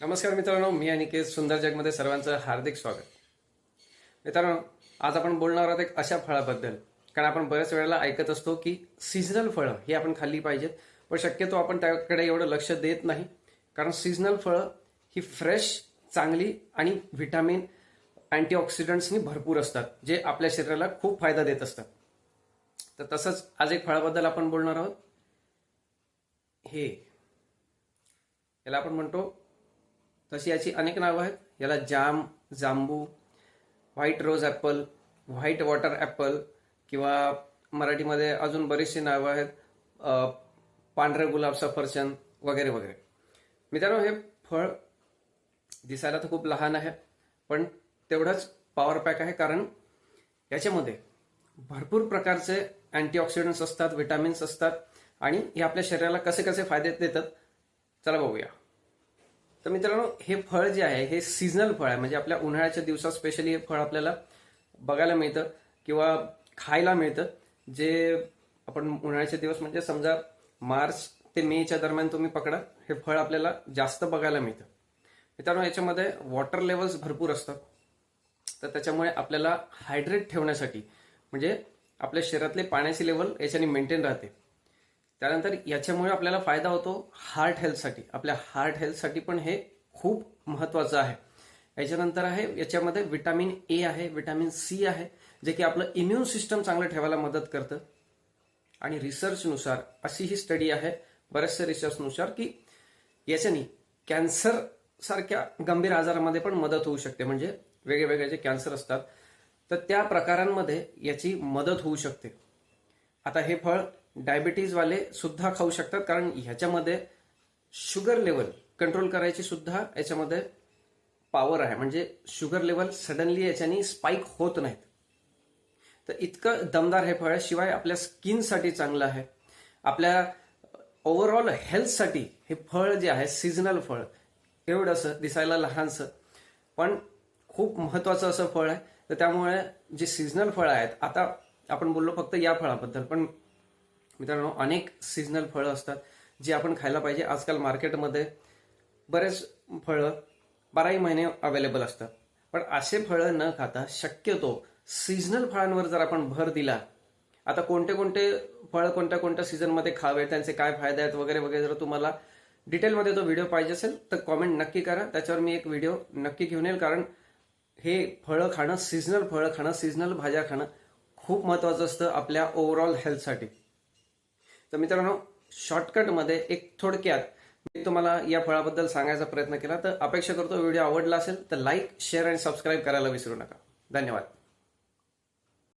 नमस्कार मित्रांनो मी अनिकेत सुंदर जगमध्ये सर्वांचं हार्दिक स्वागत. मित्रांनो आज आपण बोलणार आहोत एक अशा फळाबद्दल. कारण आपण बऱ्याच वेळेला ऐकत असतो की सीझनल फळं ही आपण खाल्ली पाहिजेत पण शक्यतो आपण त्याकडे एवढं लक्ष देत नाही. कारण सीझनल फळं ही फ्रेश चांगली आणि व्हिटॅमिन अँटीऑक्सिडंट्सनी भरपूर असतात जे आपल्या शरीराला खूप फायदा देत असतात. तर तसंच आज एक फळाबद्दल आपण बोलणार आहोत. हे याला आपण म्हणतो तशी याची अनेक नावं आहेत. याला जाम Jammu white rose apple white water apple किंवा मराठीमध्ये अजून बरीचशी नावं आहेत. पांढरे गुलाब सफरचंद वगैरे वगैरे. मित्रांनो हे फळ दिसायला तर खूप लहान आहे पण तेवढंच पॉवर पॅक आहे कारण याच्यामध्ये भरपूर प्रकारचे अँटीऑक्सिडंट्स असतात विटामिन्स असतात आणि हे आपल्या शरीराला कसे कसे फायदे देतात चला बघूया. तर मित्रांनो हे फळ जे आहे हे सीझनल फळ आहे. म्हणजे आपल्या उन्हाळ्याच्या दिवसात स्पेशली हे फळ आपल्याला बघायला मिळतं किंवा खायला मिळतं. जे आपण उन्हाळ्याचे दिवस म्हणजे समजा मार्च ते मेच्या दरम्यान तुम्ही पकडा हे फळ आपल्याला जास्त बघायला मिळतं. मित्रांनो याच्यामध्ये वॉटर लेवल्स भरपूर असतात. तर त्याच्यामुळे आपल्याला हायड्रेट ठेवण्यासाठी म्हणजे आपल्या शरीरातले पाण्याची लेवल याच्याने मेंटेन राहते. त्यानंतर याच्यामुळे आपल्याला फायदा होतो हार्ट हेल्थसाठी आपल्या हार्ट हेल्थसाठी पण हे खूप महत्वाचं आहे. याच्यानंतर आहे याच्यामध्ये विटामिन ए आहे विटामिन सी आहे जे की आपलं इम्युन सिस्टम चांगलं ठेवायला मदत करतं. आणि रिसर्चनुसार अशी ही स्टडी आहे बऱ्याचशा रिसर्चनुसार की याच्यानी कॅन्सर सारख्या गंभीर आजारामध्ये पण मदत होऊ शकते. म्हणजे वेगळेवेगळे जे कॅन्सर असतात तर त्या प्रकारांमध्ये याची मदत होऊ शकते. आता हे फळ डायबिटीजवाले सुद्धा खाऊ शकतात कारण ह्याच्यामध्ये शुगर लेवल कंट्रोल करायची सुद्धा याच्यामध्ये पॉवर आहे. म्हणजे शुगर लेवल सडनली याच्यानी स्पाइक होत नाहीत. तर इतकं दमदार हे फळ आहे. शिवाय आपल्या स्किनसाठी चांगलं आहे. आपल्या ओव्हरऑल हेल्थसाठी हे फळ जे आहे सीझनल फळ एवढंसं दिसायला लहानसं. पण खूप महत्वाचं असं फळ आहे. तर त्यामुळे जे सीझनल फळं आहेत आता आपण बोललो फक्त या फळाबद्दल पण मित्रांनो अनेक सीझनल फळं असतात जी आपण खायला पाहिजे. आजकाल मार्केटमध्ये बरेच फळं बाराही महिने अवेलेबल असतात. पण असे फळं न खाता शक्यतो सीझनल फळांवर जर आपण भर दिला आता कोणते कोणते फळ कोणत्या कोणत्या सीझनमध्ये खावे त्यांचे काय फायदे आहेत वगैरे वगैरे जर तुम्हाला डिटेलमध्ये तो व्हिडिओ पाहिजे असेल तर कॉमेंट नक्की करा. त्याच्यावर मी एक व्हिडिओ नक्की घेऊन येईल कारण हे फळं खाणं सीझनल फळं खाणं सीझनल भाज्या खाणं खूप महत्वाचं असतं आपल्या ओव्हरऑल हेल्थसाठी तर मित्रांनो शॉर्टकटमध्ये एक थोडक्यात मी तुम्हाला या फळाबद्दल सांगायचा प्रयत्न केला. तर अपेक्षा करतो व्हिडिओ आवडला असेल तर लाईक शेअर आणि सबस्क्राईब करायला विसरू नका. धन्यवाद.